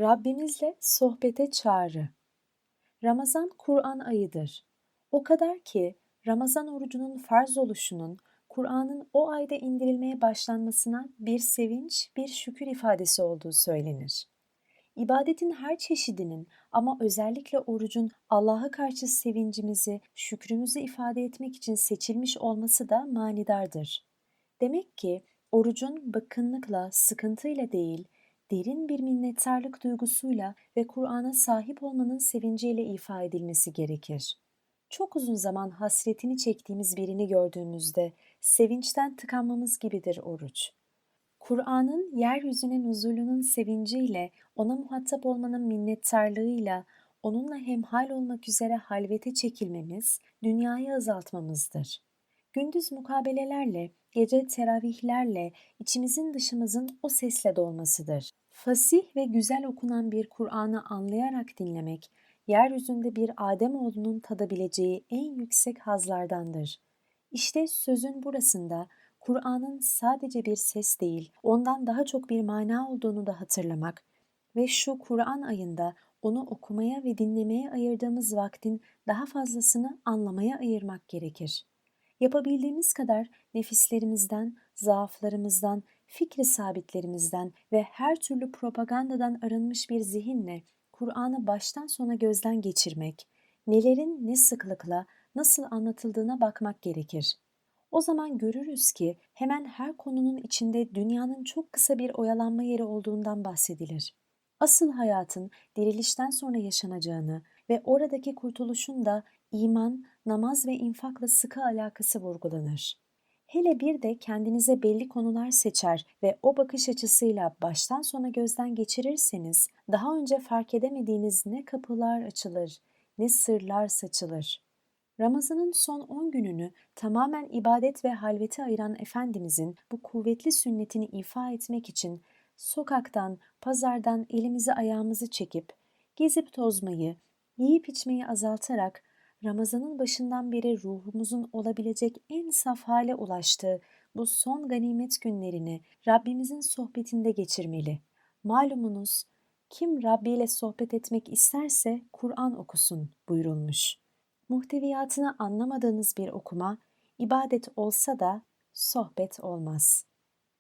Rabbimizle sohbete çağrı. Ramazan Kur'an ayıdır. O kadar ki Ramazan orucunun farz oluşunun Kur'an'ın o ayda indirilmeye başlanmasına bir sevinç, bir şükür ifadesi olduğu söylenir. İbadetin her çeşidinin ama özellikle orucun Allah'a karşı sevincimizi, şükrümüzü ifade etmek için seçilmiş olması da manidardır. Demek ki orucun bıkkınlıkla, sıkıntıyla değil, derin bir minnettarlık duygusuyla ve Kur'an'a sahip olmanın sevinciyle ifa edilmesi gerekir. Çok uzun zaman hasretini çektiğimiz birini gördüğümüzde sevinçten tıkanmamız gibidir oruç. Kur'an'ın yeryüzüne nuzulunun sevinciyle, ona muhatap olmanın minnettarlığıyla, onunla hemhal olmak üzere halvete çekilmemiz, dünyayı azaltmamızdır. Gündüz mukabelelerle, gece teravihlerle, içimizin dışımızın o sesle dolmasıdır. Fasih ve güzel okunan bir Kur'an'ı anlayarak dinlemek, yeryüzünde bir Ademoğlunun tadabileceği en yüksek hazlardandır. İşte sözün burasında Kur'an'ın sadece bir ses değil, ondan daha çok bir mana olduğunu da hatırlamak ve şu Kur'an ayında onu okumaya ve dinlemeye ayırdığımız vaktin daha fazlasını anlamaya ayırmak gerekir. Yapabildiğimiz kadar nefislerimizden, zaaflarımızdan, fikri sabitlerimizden ve her türlü propagandadan arınmış bir zihinle Kur'an'ı baştan sona gözden geçirmek, nelerin ne sıklıkla, nasıl anlatıldığına bakmak gerekir. O zaman görürüz ki hemen her konunun içinde dünyanın çok kısa bir oyalanma yeri olduğundan bahsedilir. Asıl hayatın dirilişten sonra yaşanacağını ve oradaki kurtuluşun da iman, namaz ve infakla sıkı alakası vurgulanır. Hele bir de kendinize belli konular seçer ve o bakış açısıyla baştan sona gözden geçirirseniz daha önce fark edemediğiniz ne kapılar açılır, ne sırlar saçılır. Ramazan'ın son 10 gününü tamamen ibadet ve halvete ayıran Efendimizin bu kuvvetli sünnetini ifa etmek için sokaktan, pazardan elimizi ayağımızı çekip, gezip tozmayı, yiyip içmeyi azaltarak Ramazan'ın başından beri ruhumuzun olabilecek en saf hale ulaştığı bu son ganimet günlerini Rabbimizin sohbetinde geçirmeli. Malumunuz kim Rabbi ile sohbet etmek isterse Kur'an okusun buyurulmuş. Muhteviyatını anlamadığınız bir okuma ibadet olsa da sohbet olmaz.''